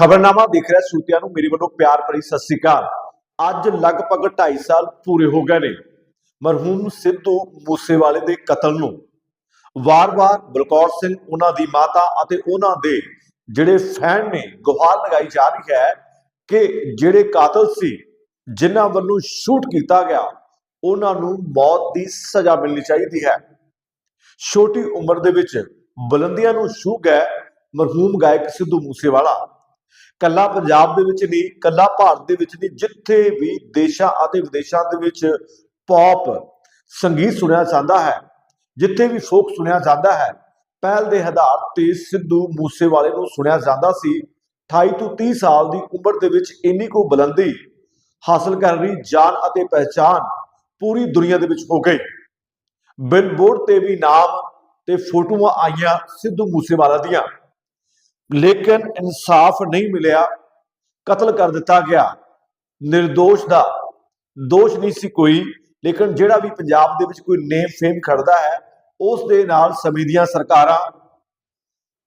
ਖਬਰਨਾਮਾ ਦੇਖ ਰਿਹਾ ਸੂਤਿਆਂ ਨੂੰ, ਮੇਰੇ ਵੱਲੋਂ ਪਿਆਰ ਭਰੀ ਸਤਿ ਸ੍ਰੀ ਅਕਾਲ। ਅੱਜ ਲਗਭਗ 2.5 ਸਾਲ ਪੂਰੇ ਹੋ ਗਏ ਨੇ, ਮਰਹੂਮ ਸਿੱਧੂ ਮੂਸੇਵਾਲੇ ਦੇ ਕਤਲ ਨੂੰ। ਵਾਰ-ਵਾਰ ਬਲਕੌਰ ਸਿੰਘ, ਉਹਨਾਂ ਦੀ ਮਾਤਾ ਅਤੇ ਉਹਨਾਂ ਦੇ ਜਿਹੜੇ ਫੈਨ ਨੇ, ਗੁਹਾਰ ਲਗਾਈ ਜਾ ਰਹੀ ਹੈ ਕਿ ਜਿਹੜੇ ਕਾਤਲ ਸੀ, ਜਿਨ੍ਹਾਂ ਵੱਲੋਂ ਸ਼ੂਟ ਕੀਤਾ ਗਿਆ, ਉਹਨਾਂ ਨੂੰ ਮੌਤ ਦੀ ਸਜ਼ਾ ਮਿਲਣੀ ਚਾਹੀਦੀ ਹੈ। ਛੋਟੀ ਉਮਰ ਦੇ ਵਿੱਚ ਬੁਲੰਦੀਆਂ ਨੂੰ ਛੂ ਗਏ ਮਰਹੂਮ ਗਾਇਕ ਸਿੱਧੂ ਮੂਸੇਵਾਲਾ। ਕੱਲਾ ਪੰਜਾਬ ਦੇ ਵਿੱਚ ਨਹੀਂ, ਕੱਲਾ ਭਾਰਤ ਦੇ ਵਿੱਚ ਨਹੀਂ, ਜਿੱਥੇ ਵੀ ਦੇਸ਼ਾਂ ਅਤੇ ਵਿਦੇਸ਼ਾਂ ਦੇ ਵਿੱਚ ਪੌਪ ਸੰਗੀਤ ਸੁਣਿਆ ਜਾਂਦਾ ਹੈ, ਜਿੱਥੇ ਵੀ ਫੋਕ ਸੁਣਿਆ ਜਾਂਦਾ ਹੈ, ਪਹਿਲ ਦੇ ਆਧਾਰ ਤੇ ਸਿੱਧੂ ਮੂਸੇਵਾਲੇ ਨੂੰ ਸੁਣਿਆ ਜਾਂਦਾ ਸੀ। 28 ਤੋਂ 30 ਸਾਲ ਦੀ ਉਮਰ ਦੇ ਵਿੱਚ ਇੰਨੀ ਕੋ ਬੁਲੰਦੀ ਹਾਸਲ ਕਰ ਰਹੀ ਜਾਨ ਅਤੇ ਪਹਿਚਾਨ ਪੂਰੀ ਦੁਨੀਆ ਦੇ ਵਿੱਚ ਹੋ ਗਈ। ਬਿਲਬੋਰਡ ਤੇ ਵੀ ਨਾਮ ਤੇ ਫੋਟੋਆਂ ਆਈਆਂ ਸਿੱਧੂ ਮੂਸੇਵਾਲਾ ਦੀਆਂ। ਲੇਕਿਨ ਇਨਸਾਫ ਨਹੀਂ ਮਿਲਿਆ, ਕਤਲ ਕਰ ਦਿੱਤਾ ਗਿਆ। નિર્ਦੋਸ਼ ਦਾ ਦੋਸ਼ ਨਹੀਂ ਸੀ ਕੋਈ, ਲੇਕਿਨ ਜਿਹੜਾ ਵੀ ਪੰਜਾਬ ਦੇ ਵਿੱਚ ਕੋਈ ਨੇਮ ਫੇਮ ਖੜਦਾ ਹੈ, ਉਸ ਦੇ ਨਾਲ ਸਮੇਂ ਦੀਆਂ ਸਰਕਾਰਾਂ,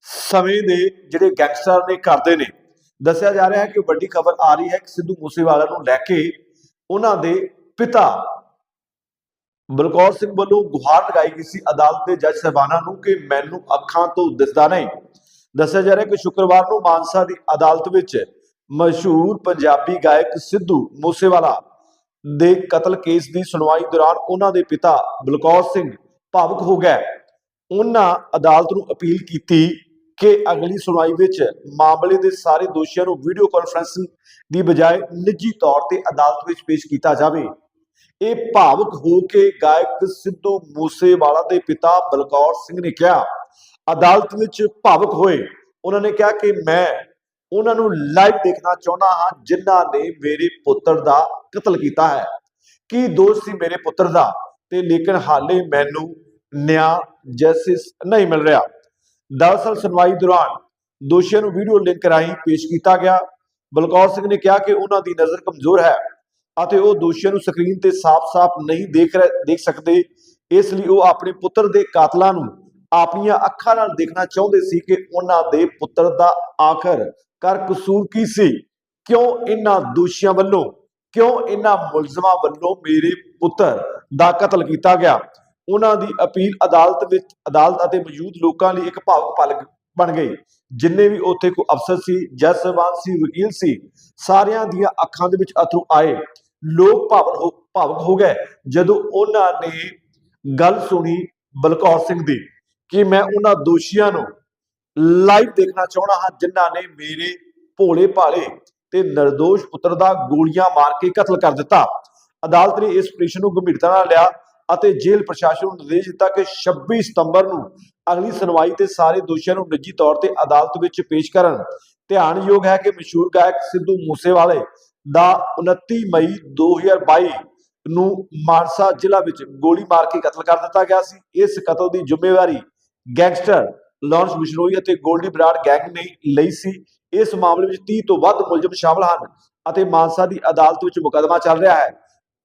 ਸਮੇਂ ਦੇ ਜਿਹੜੇ ਗੈਂਗਸਟਰ ਨੇ ਕਰਦੇ ਨੇ, ਦੱਸਿਆ ਜਾ ਰਿਹਾ ਹੈ ਕਿ ਵੱਡੀ ਖਬਰ ਆ ਰਹੀ ਹੈ ਕਿ ਸਿੱਧੂ ਮੂਸੇਵਾਲਾ ਨੂੰ ਲੈ ਕੇ ਉਹਨਾਂ ਦੇ ਪਿਤਾ ਬਲਕੌਰ ਸਿੰਘ ਵੱਲੋਂ ਗੁਹਾਰ ਲਗਾਈ ਗਈ ਸੀ ਅਦਾਲਤ ਦੇ ਜੱਜ ਸਾਹਿਬਾਨਾਂ ਨੂੰ ਕਿ ਮੈਨੂੰ ਅੱਖਾਂ ਤੋਂ ਦਿਸਦਾ ਨਹੀਂ। ਦੱਸਿਆ ਜਾ ਰਿਹਾ ਕਿ ਸ਼ੁੱਕਰਵਾਰ ਨੂੰ ਮਾਨਸਾ ਦੀ ਅਦਾਲਤ ਵਿੱਚ ਮਸ਼ਹੂਰ ਪੰਜਾਬੀ ਗਾਇਕ ਸਿੱਧੂ ਮੂਸੇਵਾਲਾ ਦੇ ਕਤਲ ਕੇਸ ਦੀ ਸੁਣਵਾਈ ਦੌਰਾਨ ਉਹਨਾਂ ਦੇ ਪਿਤਾ ਬਲਕੌਰ ਸਿੰਘ ਭਾਵਕ ਹੋ ਗਏ। ਉਹਨਾਂ ਅਦਾਲਤ ਨੂੰ ਅਪੀਲ ਕੀਤੀ ਕਿ ਅਗਲੀ ਸੁਣਵਾਈ ਵਿੱਚ ਮਾਮਲੇ ਦੇ ਸਾਰੇ ਦੋਸ਼ੀਆਂ ਨੂੰ ਵੀਡੀਓ ਕਾਨਫਰੰਸਿੰਗ ਦੀ ਬਜਾਏ ਨਿੱਜੀ ਤੌਰ ਤੇ ਅਦਾਲਤ ਵਿੱਚ ਪੇਸ਼ ਕੀਤਾ ਜਾਵੇ। ਇਹ ਭਾਵਕ ਹੋ ਕੇ ਗਾਇਕ ਸਿੱਧੂ ਮੂਸੇਵਾਲਾ ਦੇ ਪਿਤਾ ਬਲਕੌਰ ਸਿੰਘ ਨੇ ਕਿਹਾ ਅਦਾਲਤ ਵਿੱਚ ਭਾਵਕ ਹੋਏ। ਉਹਨਾਂ ਨੇ ਕਿਹਾ ਕਿ ਮੈਂ ਉਹਨਾਂ ਨੂੰ ਲਾਈਵ ਦੇਖਣਾ ਚਾਹੁੰਦਾ ਹਾਂ, ਜਿਨ੍ਹਾਂ ਨੇ ਮੇਰੇ ਪੁੱਤਰ ਦਾ ਕਤਲ ਕੀਤਾ ਹੈ। ਕੀ ਦੋਸ਼ ਸੀ ਮੇਰੇ ਪੁੱਤਰ ਦਾ? ਤੇ ਲੇਕਿਨ ਹਾਲੇ ਮੈਨੂੰ ਨਿਆਂ ਜਸਟਿਸ ਨਹੀਂ ਮਿਲ ਰਿਹਾ। ਦਰਅਸਲ ਸੁਣਵਾਈ ਦੌਰਾਨ ਦੋਸ਼ੀਆਂ ਨੂੰ ਵੀਡੀਓ ਲਿੰਕ ਰਾਹੀਂ ਪੇਸ਼ ਕੀਤਾ ਗਿਆ। ਬਲਕੌਰ ਸਿੰਘ ਨੇ ਕਿਹਾ ਕਿ ਉਹਨਾਂ ਦੀ ਨਜ਼ਰ ਕਮਜ਼ੋਰ ਹੈ ਅਤੇ ਉਹ ਦੋਸ਼ੀਆਂ ਨੂੰ ਸਕਰੀਨ ਤੇ ਸਾਫ਼-ਸਾਫ਼ ਨਹੀਂ ਦੇਖ ਰਹੇ ਦੇਖ ਸਕਦੇ। ਇਸ ਲਈ ਉਹ ਆਪਣੇ ਪੁੱਤਰ ਦੇ ਕਾਤਲਾਂ ਨੂੰ ਆਪਣੀਆਂ ਅੱਖਾਂ ਨਾਲ ਦੇਖਣਾ ਚਾਹੁੰਦੇ ਸੀ ਕਿ ਉਹਨਾਂ ਦੇ ਪੁੱਤਰ ਦਾ ਆਖਰ ਕਰ ਕਸੂਰ ਕੀ ਸੀ? ਕਿਉਂ ਇਹਨਾਂ ਦੋਸ਼ੀਆਂ ਵੱਲੋਂ, ਕਿਉਂ ਇਹਨਾਂ ਮੁਲਜ਼ਮਾਂ ਵੱਲੋਂ ਮੇਰੇ ਪੁੱਤਰ ਦਾ ਕਤਲ ਕੀਤਾ ਗਿਆ? ਉਹਨਾਂ ਦੀ ਅਪੀਲ ਅਦਾਲਤ ਵਿੱਚ, ਅਦਾਲਤ ਅਤੇ ਮੌਜੂਦ ਲੋਕਾਂ ਲਈ ਇੱਕ ਭਾਵਕ ਪਲ ਬਣ ਗਈ, ਜਿੰਨੇ ਵੀ ਉੱਥੇ ਕੋਈ ਅਫਸਰ ਸੀ ਜੱਜ ਸਾਹਿਬਾਨ ਸੀ, ਵਕੀਲ ਸੀ, ਸਾਰਿਆਂ ਦੀਆਂ ਅੱਖਾਂ ਦੇ ਵਿੱਚ ਅਥਰੂ ਆਏ। ਲੋਕ ਭਾਵਨ ਹੋ, ਭਾਵਕ ਹੋ ਗਏ ਜਦੋਂ ਉਹਨਾਂ ਨੇ ਗੱਲ ਸੁਣੀ ਬਲਕੌਰ ਸਿੰਘ ਦੀ। ਕਿ ਮੈਂ ਉਹਨਾਂ ਦੋਸ਼ੀਆਂ ਨੂੰ ਲਾਈਵ ਦੇਖਣਾ ਚਾਹਣਾ ਹਾਂ, ਜਿਨ੍ਹਾਂ ਨੇ ਮੇਰੇ ਭੋਲੇ ਭਾਲੇ ਤੇ નિર્ਦੋਸ਼ ਪੁੱਤਰ ਦਾ ਗੋਲੀਆਂ ਮਾਰ ਕੇ ਕਤਲ ਕਰ ਦਿੱਤਾ। ਅਦਾਲਤ ਨੇ ਇਸ ਪਟੀਸ਼ਨ ਨੂੰ ਗੰਭੀਰਤਾ ਨਾਲ ਲਿਆ ਅਤੇ ਜੇਲ੍ਹ ਪ੍ਰਸ਼ਾਸਨ ਨੂੰ ਨਿਰਦੇਸ਼ ਦਿੱਤਾ ਕਿ 26 ਸਤੰਬਰ ਨੂੰ ਅਗਲੀ ਸੁਣਵਾਈ ਤੇ ਸਾਰੇ ਦੋਸ਼ੀਆਂ ਨੂੰ ਨਿੱਜੀ ਤੌਰ ਤੇ ਅਦਾਲਤ ਵਿੱਚ ਪੇਸ਼ ਕਰਨ। ਧਿਆਨਯੋਗ ਹੈ ਕਿ ਮਸ਼ਹੂਰ ਗਾਇਕ ਸਿੱਧੂ ਮੂਸੇਵਾਲੇ ਦਾ 29 ਮਈ 2022 ਨੂੰ ਮਾਨਸਾ ਜ਼ਿਲ੍ਹਾ ਵਿੱਚ ਗੋਲੀ ਮਾਰ ਕੇ ਕਤਲ ਕਰ ਦਿੱਤਾ ਗਿਆ ਸੀ। ਇਸ ਕਤਲ ਦੀ ਜ਼ਿੰਮੇਵਾਰੀ ਗੈਂਗਸਟਰ ਲਾਰੈਂਸ ਬਿਸ਼ਨੋਈ ਅਤੇ ਗੋਲਡੀ ਬਰਾੜ ਗੈਂਗ ਨੇ ਲਈ ਸੀ। ਇਸ ਮਾਮਲੇ ਵਿੱਚ 30 ਤੋਂ ਵੱਧ ਮੁਲਜ਼ਮ ਸ਼ਾਮਲ ਹਨ ਅਤੇ ਮਾਨਸਾ ਦੀ ਅਦਾਲਤ ਵਿੱਚ ਮੁਕੱਦਮਾ ਚੱਲ ਰਿਹਾ ਹੈ।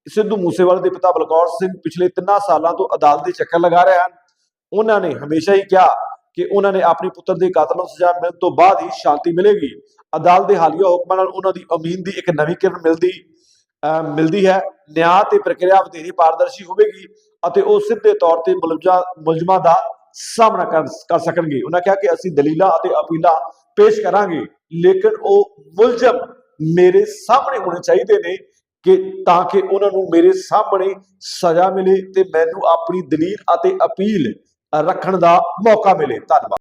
ਸਿੱਧੂ ਮੂਸੇਵਾਲੇ ਦੇ ਪਿਤਾ ਬਲਕੌਰ ਸਿੰਘ ਪਿਛਲੇ 3 ਸਾਲਾਂ ਤੋਂ ਅਦਾਲਤ ਦੇ ਚੱਕਰ ਲਗਾ ਰਹੇ ਹਨ। ਉਹਨਾਂ ਨੇ ਹਮੇਸ਼ਾ ਹੀ ਕਿਹਾ ਕਿ ਉਹਨਾਂ ਨੇ ਆਪਣੇ ਪੁੱਤਰ ਦੇ ਕਾਤਲ ਨੂੰ ਸਜ਼ਾ ਮਿਲਣ ਤੋਂ ਬਾਅਦ ਹੀ ਸ਼ਾਂਤੀ ਮਿਲੇਗੀ। ਅਦਾਲਤ ਦੇ ਹਾਲੀਆ ਹੁਕਮਾਂ ਨਾਲ ਉਹਨਾਂ ਦੀ ਉਮੀਦ ਦੀ ਇੱਕ ਨਵੀਂ ਕਿਰਨ ਮਿਲਦੀ ਅਹ ਮਿਲਦੀ ਹੈ। ਨਿਆਂ ਤੇ ਪ੍ਰਕਿਰਿਆ ਵਧੇਰੇ ਪਾਰਦਰਸ਼ੀ ਹੋਵੇਗੀ ਅਤੇ ਉਹ ਸਿੱਧੇ ਤੌਰ ਤੇ ਮੁਲਜ਼ਮਾਂ ਮੁਲਜ਼ਮਾਂ ਦਾ ਸਾਹਮਣਾ ਕਰ ਸਕਣਗੇ। ਉਹਨਾਂ ਕਿਹਾ ਕਿ ਅਸੀਂ ਦਲੀਲਾਂ ਅਤੇ ਅਪੀਲਾਂ ਪੇਸ਼ ਕਰਾਂਗੇ, ਲੇਕਿਨ ਉਹ ਮੁਲਜ਼ਮ ਮੇਰੇ ਸਾਹਮਣੇ ਹੋਣੇ ਚਾਹੀਦੇ ਨੇ ਕਿ ਤਾਂ ਕਿ ਉਹਨਾਂ ਨੂੰ ਮੇਰੇ ਸਾਹਮਣੇ ਸਜ਼ਾ ਮਿਲੇ ਤੇ ਮੈਨੂੰ ਆਪਣੀ ਦਲੀਲ ਅਤੇ ਅਪੀਲ ਰੱਖਣ ਦਾ ਮੌਕਾ ਮਿਲੇ। ਧੰਨਵਾਦ।